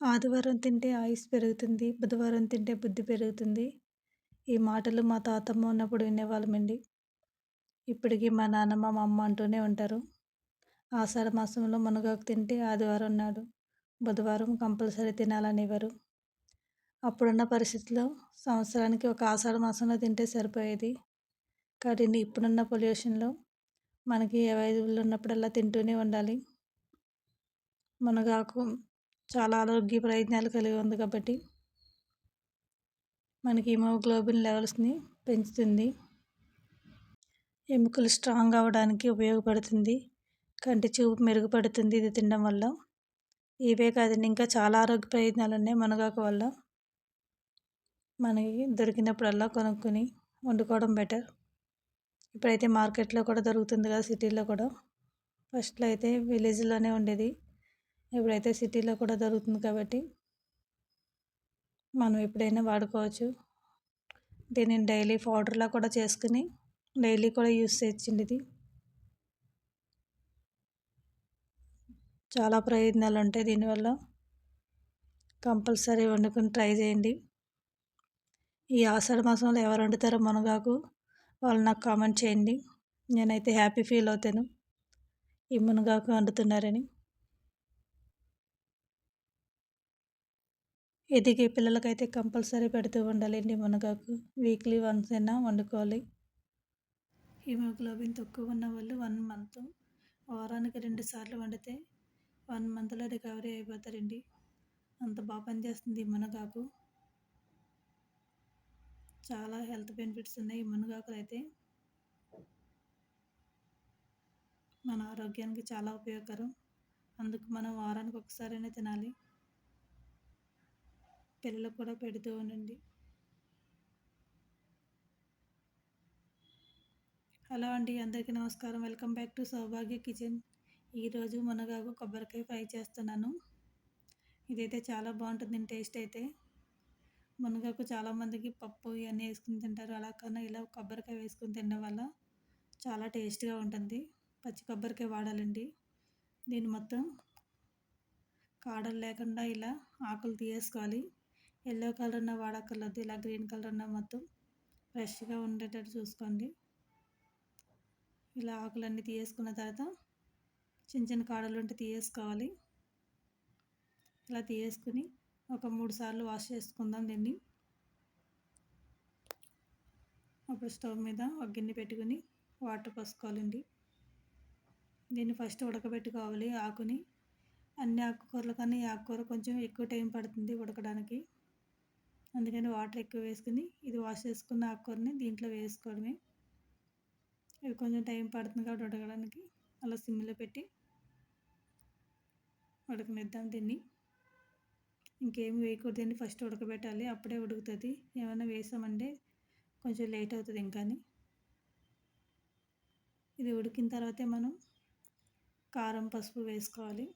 ఆదివారం తింటే ఆయుష్ పెరుగుతుంది బుధవారం తింటే బుద్ధి పెరుగుతుంది. ఈ మాటలు మా తాతమ్మ ఉన్నప్పుడు వినేవాళ్ళమండి. ఇప్పటికీ మా నాన్నమ్మ మా అమ్మ అంటూనే ఉంటారు. ఆషాఢ మాసంలో మునగాకు తింటే ఆదివారం నాడు బుధవారం కంపల్సరీ తినాలనేవారు అప్పుడున్న పరిస్థితిలో సంవత్సరానికి ఒక ఆషాఢ మాసంలో తింటే సరిపోయేది. కానీ ఇప్పుడున్న పొల్యూషన్లో మనకి అవైలబుల్ ఉన్నప్పుడల్లా తింటూనే ఉండాలి. మునగాకు చాలా ఆరోగ్య ప్రయోజనాలు కలిగి ఉంది కాబట్టి మనకి హిమోగ్లోబిన్ లెవెల్స్ని పెంచుతుంది. ఎముకలు స్ట్రాంగ్ అవ్వడానికి ఉపయోగపడుతుంది. కంటి చూపు మెరుగుపడుతుంది ఇది తినడం వల్ల. ఇవే కాదండి ఇంకా చాలా ఆరోగ్య ప్రయోజనాలు ఉన్నాయి మునగాకు వల్ల. మనకి దొరికినప్పుడల్లా కొనుక్కొని వండుకోవడం బెటర్. ఇప్పుడైతే మార్కెట్లో కూడా దొరుకుతుంది కదా సిటీలో కూడా. ఫస్ట్లో అయితే విలేజ్లోనే ఉండేది. ఇప్పుడైతే సిటీలో కూడా దొరుకుతుంది కాబట్టి మనం ఎప్పుడైనా వాడుకోవచ్చు. దీనిని డైలీ పౌడర్లా కూడా చేసుకుని డైలీ కూడా యూస్ చేయొచ్చండి ఇది చాలా ప్రయోజనాలు ఉంటాయి దీనివల్ల. కంపల్సరీ వండుకొని ట్రై చేయండి. ఈ ఆషాఢ మాసంలో ఎవరు వండుతారో మునగాకు వాళ్ళు నాకు కామెంట్ చేయండి. నేనైతే హ్యాపీ ఫీల్ అవుతాను. ఈ మునగాకు వండుతున్నారని. ఎదిగే పిల్లలకైతే కంపల్సరీ పెడుతూ ఉండాలండి మునగాకు. వీక్లీ వన్స్ అయినా వండుకోవాలి. హిమోగ్లోబిన్ తక్కువ ఉన్న వాళ్ళు వన్ మంత్ వారానికి రెండు సార్లు వండితే వన్ మంత్లో రికవరీ అయిపోతారండి. అంత బాగా పనిచేస్తుంది ఈ మునగాకు. చాలా హెల్త్ బెనిఫిట్స్ ఉన్నాయి ఈ మునగాకులు అయితే. మన ఆరోగ్యానికి చాలా ఉపయోగకరం. అందుకు మనం వారానికి ఒకసారైనా తినాలి. పిల్లలకు కూడా పెడుతూ ఉండండి. హలో అండి అందరికీ నమస్కారం. Welcome back to Saubhagya kitchen. ఈరోజు మునగాకు కొబ్బరికాయ ఫ్రై చేస్తున్నాను. ఇదైతే చాలా బాగుంటుంది టేస్ట్ అయితే. మునగాకు చాలామందికి పప్పు ఇవన్నీ వేసుకుని తింటారు. అలా కన్నా ఇలా కొబ్బరికాయ వేసుకుని తినడం వల్ల చాలా టేస్ట్గా ఉంటుంది. పచ్చి కొబ్బరికాయ వాడాలండి. దీన్ని మొత్తం కాడలు లేకుండా ఇలా ఆకులు తీసేసుకోవాలి. ఎల్లో కలర్ ఉన్న వాడక్కర్లేదు ఇలా గ్రీన్ కలర్ ఉన్న మొత్తం ఫ్రెష్గా ఉండేటట్టు చూసుకోండి. ఇలా ఆకులన్నీ తీసేసుకున్న తర్వాత చిన్న చిన్న కాడలు ఉంటే తీసేసుకోవాలి ఇలా తీసేసుకుని ఒక మూడు సార్లు వాష్ చేసుకుందాం దీన్ని. అప్పుడు స్టవ్ మీద ఒక గిన్నె పెట్టుకుని వాటర్ పోసుకోవాలండి. దీన్ని ఫస్ట్ ఉడకబెట్టుకోవాలి ఆకుని. అన్ని ఆకుకూరల కన్నా ఈ ఆకుకూర కొంచెం ఎక్కువ టైం పడుతుంది ఉడకడానికి. అందుకని వాటర్ ఎక్కువ వేసుకుని ఇది వాష్ చేసుకున్న ఆకుకూరని దీంట్లో వేసుకోవడమే. ఇది కొంచెం టైం పడుతుంది కాబట్టి ఉడకడానికి. అలా సిమ్లో పెట్టి ఉడకనిద్దాం దీన్ని. ఇంకేమి వేయకూడదండి ఫస్ట్ ఉడకబెట్టాలి. అప్పుడే ఉడుకుతుంది. ఏమైనా వేసామంటే కొంచెం లేట్ అవుతుంది ఇంకా ఇది ఉడికిన తర్వాతే మనం కారం పసుపు వేసుకోవాలి.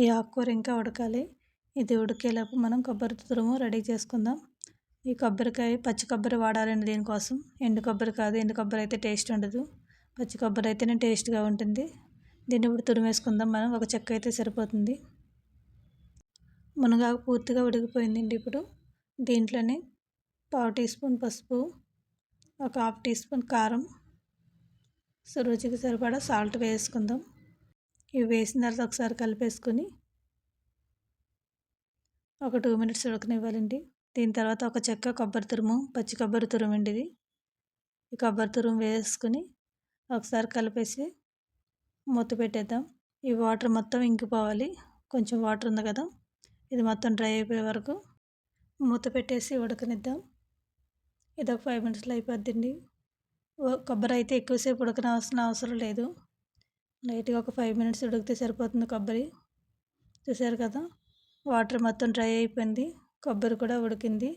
ఈ ఆకుకూర ఇంకా ఉడకాలి. ఇది ఉడికేలోపు మనం కొబ్బరి తురుము రెడీ చేసుకుందాం. ఈ కొబ్బరికాయ పచ్చి కొబ్బరి వాడాలండి దీనికోసం. ఎండు కొబ్బరి కాదు ఎండు కొబ్బరి అయితే టేస్ట్ ఉండదు. పచ్చి కొబ్బరి అయితేనే టేస్ట్గా ఉంటుంది. దీన్ని ఇప్పుడు తురిమేసుకుందాం మనం. ఒక చెక్క అయితే సరిపోతుంది. మునగాకు పూర్తిగా ఉడికిపోయిందండి ఇప్పుడు. దీంట్లోనే పావు టీ స్పూన్ పసుపు ఒక హాఫ్ టీ స్పూన్ కారం. రుచికి సరిపడా సాల్ట్ వేసుకుందాం. ఇవి వేసిన తర్వాత ఒకసారి కలిపేసుకొని ఒక టూ మినిట్స్ ఉడకనివ్వాలండి. దీని తర్వాత ఒక చెక్క కొబ్బరి తురుము పచ్చి కొబ్బరి తురుము అండి ఇది. ఈ కొబ్బరి తురుము వేసుకుని ఒకసారి కలిపేసి మూత పెట్టేద్దాం. ఈ వాటర్ మొత్తం ఇంకిపోవాలి. కొంచెం వాటర్ ఉంది కదా. ఇది మొత్తం డ్రై అయిపోయే వరకు మూత పెట్టేసి ఉడకనిద్దాం. ఇది ఒక ఫైవ్ మినిట్స్లో అయిపోద్దండి. కొబ్బరి అయితే ఎక్కువసేపు ఉడకనవసిన అవసరం లేదు. లైట్గా ఒక ఫైవ్ మినిట్స్ ఉడికితే సరిపోతుంది కొబ్బరి. చూసారు కదా? వాటర్ మొత్తం డ్రై అయిపోయింది. కొబ్బరి కూడా ఉడికింది.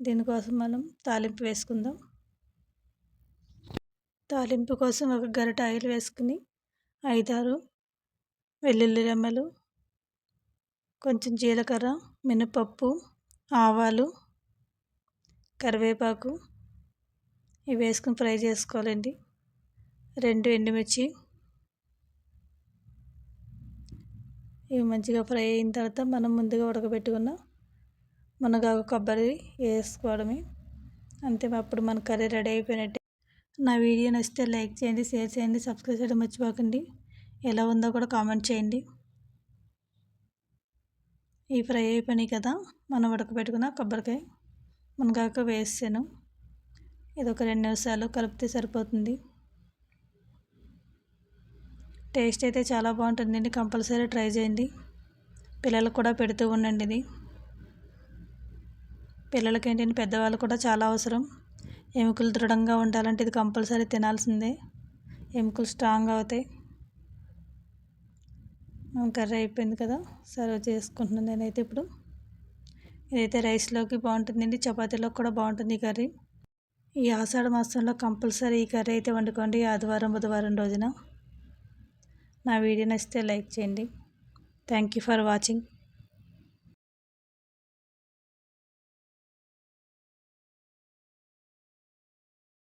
దీనికోసం మనం తాలింపు వేసుకుందాం. తాలింపు కోసం ఒక గరిట ఆయిల్ వేసుకుని ఐదారు వెల్లుల్లి రెమ్మలు కొంచెం జీలకర్ర మినపప్పు ఆవాలు కరివేపాకు ఇవి వేసుకుని ఫ్రై చేసుకోవాలండి. రెండు ఎండుమిర్చి ఇవి మంచిగా ఫ్రై అయిన తర్వాత మనం ముందుగా ఉడకబెట్టుకున్న మునగాకు కొబ్బరి వేసుకోవడమే. అంతే అప్పుడు మన కర్రీ రెడీ అయిపోయినట్టే. నా వీడియో నచ్చితే లైక్ చేయండి షేర్ చేయండి సబ్స్క్రైబ్ చేయడం మర్చిపోకండి. ఎలా ఉందో కూడా కామెంట్ చేయండి. ఈ ఫ్రై అయిపోయినాయి కదా మనం ఉడకబెట్టుకున్న కొబ్బరికాయ మునగాకు వేసాను ఇది ఒక రెండు నిమిషాలు కలిపితే సరిపోతుంది. టేస్ట్ అయితే చాలా బాగుంటుందండి కంపల్సరీ ట్రై చేయండి. పిల్లలకు కూడా పెడుతూ ఉండండి ఇది. పిల్లలకి ఏంటంటే పెద్దవాళ్ళు కూడా చాలా అవసరం. ఎముకలు దృఢంగా ఉండాలంటే ఇది కంపల్సరీ తినాల్సిందే. ఎముకలు స్ట్రాంగ్ అవుతాయి. కర్రీ అయిపోయింది కదా సర్వ్ చేసుకుంటున్నాను నేనైతే ఇప్పుడు. ఇదైతే రైస్లోకి బాగుంటుందండి చపాతీలోకి కూడా బాగుంటుంది ఈ కర్రీ. ఈ ఆషాఢ మాసంలో కంపల్సరీ ఈ కర్రీ అయితే వండుకోండి ఆదివారం బుధవారం రోజున. నా వీడియో నచ్చితే లైక్ చేయండి. Thank you for watching